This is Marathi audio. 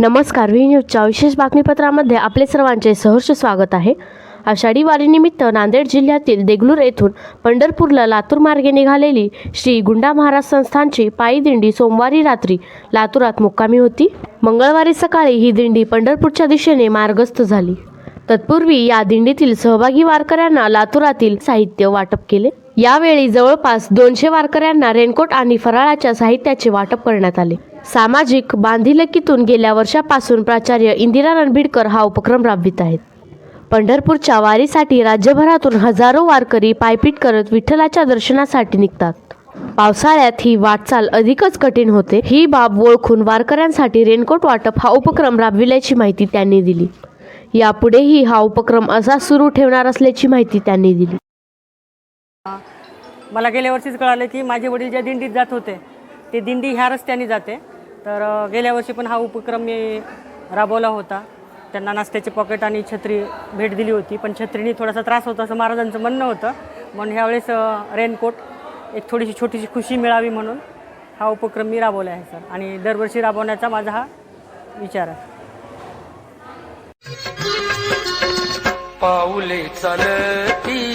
नमस्कार व्ही न्यूजच्या विशेष बातमीपत्रामध्ये आपले सर्वांचे सहर्ष स्वागत आहे. आषाढी वारीनिमित्त नांदेड जिल्ह्यातील देगलूर येथून पंढरपूरला लातूर मार्गे निघालेली श्री गुंडा महाराज संस्थानची पायी दिंडी सोमवारी रात्री लातूरात मुक्कामी होती. मंगळवारी सकाळी ही दिंडी पंढरपूरच्या दिशेने मार्गस्थ झाली. तत्पूर्वी या दिंडीतील सहभागी वारकऱ्यांना लातूरातील साहित्य वाटप केले. यावेळी जवळपास दोनशे वारकऱ्यांना रेनकोट आणि फराळाच्या साहित्याचे वाटप करण्यात आले. सामाजिक बांधिलकीतून गेल्या वर्षापासून प्राचार्य इंदिरा रणबीडकर हा उपक्रम राबवित आहेत. पंढरपूरच्या वारीसाठी राज्यभरातून हजारो वारकरी पायपीट करत विठ्ठलाच्या दर्शनासाठी निघतात. पावसाळ्यात ही वाटचाल अधिकच कठीण होते. ही बाब ओळखून वारकऱ्यांसाठी रेनकोट वाटप हा उपक्रम राबविल्याची माहिती त्यांनी दिली. यापुढेही हा उपक्रम असा सुरू ठेवणार असल्याची माहिती त्यांनी दिली. मला गेल्या वर्षीच कळालं की माझे वडील ज्या दिंडीत जात होते ते दिंडी ह्या रस्त्याने जाते. तर गेल्या वर्षी पण हा उपक्रम मी राबवला होता. त्यांना नास्त्याचे पॉकेट आणि छत्री भेट दिली होती पण छत्रीने थोडासा त्रास होता असं महाराजांचं म्हणणं होतं. म्हणून ह्यावेळेस रेनकोट एक थोडीशी छोटीशी खुशी मिळावी म्हणून हा उपक्रम मी राबवला आहे सर. आणि दरवर्षी राबवण्याचा माझा हा विचार आहे. पाऊले चालती